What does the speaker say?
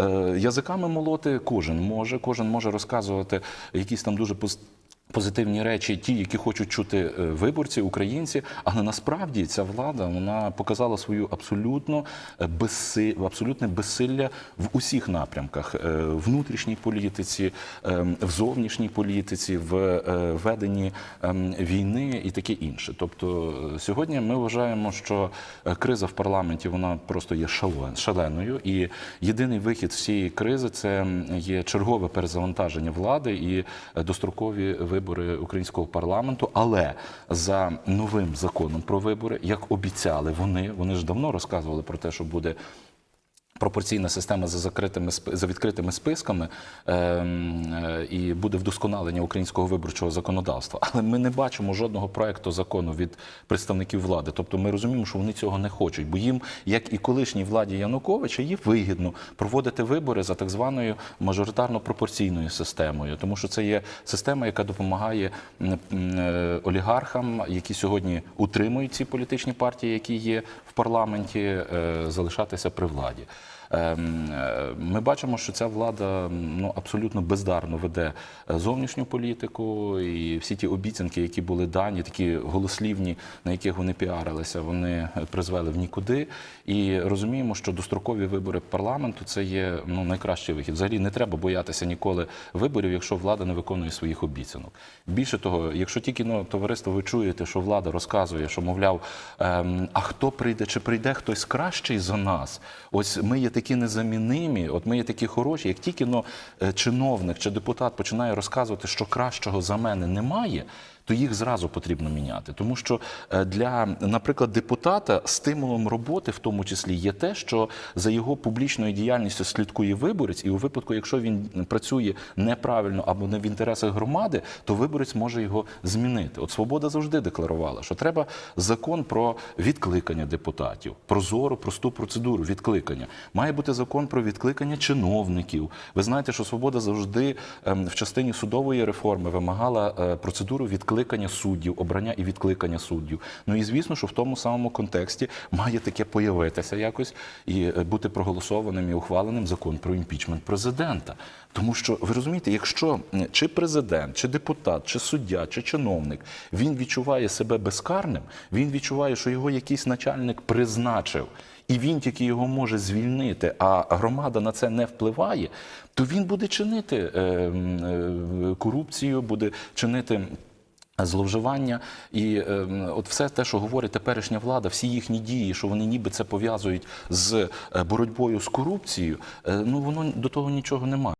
Е, Язиками молоти кожен може, кожен може розказувати якісь там дуже Позитивні речі, ті, які хочуть чути е, виборці, українці, але насправді ця влада вона показала свою абсолютно е, безси, абсолютне безсилля в усіх напрямках: Е, внутрішній політиці, е, в зовнішній політиці, в веденні ем, війни і таке інше. Тобто сьогодні ми вважаємо, що криза в парламенті вона просто є шален- шаленою, і єдиний вихід з цієї кризи це є чергове перезавантаження влади і дострокові вибори українського парламенту. Але за новим законом про вибори, як обіцяли вони, вони ж давно розказували про те, що буде. Пропорційна система за закритими за відкритими списками ем, е, і буде вдосконалення українського виборчого законодавства. Але ми не бачимо жодного проекту закону від представників влади. Тобто ми розуміємо, що вони цього не хочуть, бо їм, як і колишній владі Януковича, є вигідно проводити вибори за так званою мажоритарно-пропорційною системою, тому що це є система, яка допомагає е, олігархам, які сьогодні утримують ці політичні партії, які є в парламенті, е, залишатися при владі. Ем, е, Ми бачимо, що ця влада ну абсолютно бездарно веде е, зовнішню політику, і всі ті обіцянки, які були дані, такі голослівні, на яких вони піарилися, вони е, призвели в нікуди. І розуміємо, що дострокові вибори парламенту це є ну найкращий вихід. Взагалі не треба боятися ніколи виборів, якщо влада не виконує своїх обіцянок. Більше того, якщо тільки ну, товариство, ви чуєте, що влада розказує, що мовляв, ем, а хто прийде, чи прийде хтось кращий за нас? Ось ми є такі незамінимі, от ми є такі хороші. Як тільки ну, е, чиновник чи депутат починає розказувати, що кращого за мене немає. То їх зразу потрібно міняти, тому що е, для, наприклад, депутата стимулом роботи, в тому числі, є те, що за його публічною діяльністю слідкує виборець, і у випадку, якщо він працює неправильно або не в інтересах громади, то виборець може його змінити. От свобода завжди декларувала, що треба закон про відкликання депутатів, прозору, просту процедуру відкликання. Має бути закон про відкликання чиновників. Ви знаєте, що свобода завжди ем, в частині судової реформи вимагала е, процедуру відкликання суддів, обрання і відкликання суддів. Ну і звісно, що в тому самому контексті має таке появитися якось і е, бути проголосованим і ухваленим закон про імпічмент президента. Тому що ви розумієте, якщо чи президент, чи депутат, чи суддя, чи чиновник він відчуває себе безкарним, він відчуває, що його якийсь начальник призначив. І він тільки його може звільнити, а громада на це не впливає, то він буде чинити е, е, корупцію, буде чинити. Зловживання і е, от все те, що говорить теперішня влада, всі їхні дії, що вони ніби це пов'язують з е, боротьбою з корупцією, е, ну воно до того нічого немає.